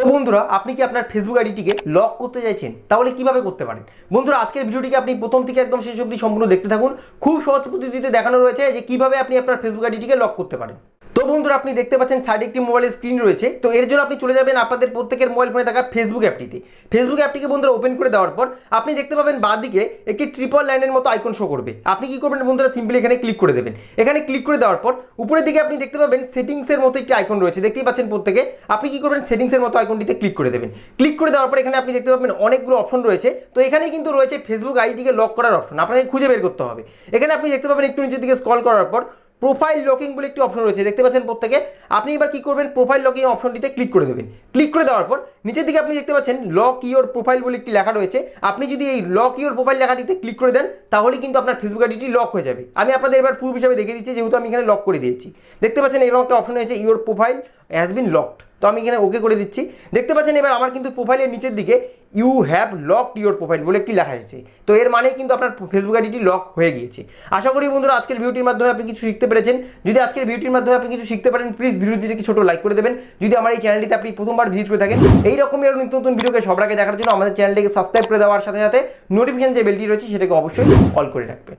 তো বন্ধুরা, আপনি কি আপনার ফেসবুক আইডিটিকে লক করতে চাইছেন? তাহলে কীভাবে করতে পারেন? বন্ধুরা, আজকের ভিডিওটিকে আপনি প্রথম থেকে একদম সেই অবধি সম্পূর্ণ দেখতে থাকুন। খুব সহজ পদ্ধতিতে দেখানো রয়েছে যে কীভাবে আপনি আপনার ফেসবুক আইডিটিকে লক করতে পারেন। তো বন্ধুরা, আপনি দেখতে পাচ্ছেন সাইডে একটি মোবাইলের স্ক্রিন রয়েছে। তো এর জন্য আপনি চলে যাবেন আপনাদের প্রত্যেকের মোবাইল ফোনে থাকা ফেসবুক অ্যাপটিতে ফেসবুক অ্যাপটিকে বন্ধুরা ওপেন করে দেওয়ার পর আপনি দেখতে পাবেন বাঁদিকে একটি ট্রিপল লাইনের মতো আইকন শো করবে। আপনি কি করবেন বন্ধুরা সিম্পলি এখানে ক্লিক করে দেবেন। এখানে ক্লিক করে দেওয়ার পর উপরের দিকে আপনি দেখতে পাবেন সেটিংসের মতো একটি আইকন রয়েছে। দেখতেই পাচ্ছেন প্রত্যেকে। আপনি কি করবেন সেটিংসের মতো আইকনটিতে ক্লিক করে দেবেন। ক্লিক করে দেওয়ার পর এখানে আপনি দেখতে পাবেন অনেকগুলো অপশন রয়েছে। তো এখানে কিন্তু রয়েছে ফেসবুক আইডিকে লক করার অপশন আপনাকে খুঁজে বের করতে হবে। এখানে আপনি দেখতে পাবেন একটু নিচের দিকে স্ক্রল করার পর প্রোফাইল লকিং বলে একটি অপশন রয়েছে, দেখতে পাচ্ছেন প্রত্যেকে। আপনি এবার কী করবেন, প্রোফাইল লকিং অপশনটিতে ক্লিক করে দেবেন। ক্লিক করে দেওয়ার পর, নিচের দিকে আপনি দেখতে পাচ্ছেন, লক ইয়োর প্রোফাইল বলে একটি লেখা রয়েছে। আপনি যদি এই লক ইয়োর প্রোফাইল লেখাটিতে ক্লিক করে দেন, তাহলে কিন্তু আপনার ফেসবুক আইডিটি লক হয়ে যাবে। আমি আপনাদের এবার প্রুফ হিসাবে দেখে দিচ্ছি, যেহেতু আমি এখানে লক করে দিয়েছি। দেখতে পাচ্ছেন এরকম একটা অপশন রয়েছে, your profile has been locked তো আমি এখানে ওকে করে দিচ্ছি। দেখতে পাচ্ছেন এবার আমার কিন্তু প্রোফাইলের নিচের দিকে you have locked your profile বলে একটি লেখা এসেছে। তো এর মানে কিন্তু আপনার ফেসবুক আইডিটি লক হয়ে গিয়েছে। আশা করি বন্ধুরা আজকের ভিডিওটির মাধ্যমে আপনি কিছু শিখতে পেরেছেন। যদি আজকের ভিডিওটির মাধ্যমে আপনি কিছু শিখতে পারেন প্লিজ ভিডিওটিতে একটি ছোট লাইক করে দেবেন। যদি আমার এই চ্যানেলটিতে আপনি প্রথমবার ভিজিট করে থাকেন এই রকমই আরও নিত্য নতুন ভিডিওকে সবার আগে দেখার জন্য আমাদের চ্যানেলটিকে সাবস্ক্রাইব করে দেওয়ার সাথে সাথে নোটিফিকেশন যে বেলটি রয়েছে, সেটাকে অবশ্যই অল করে রাখবেন।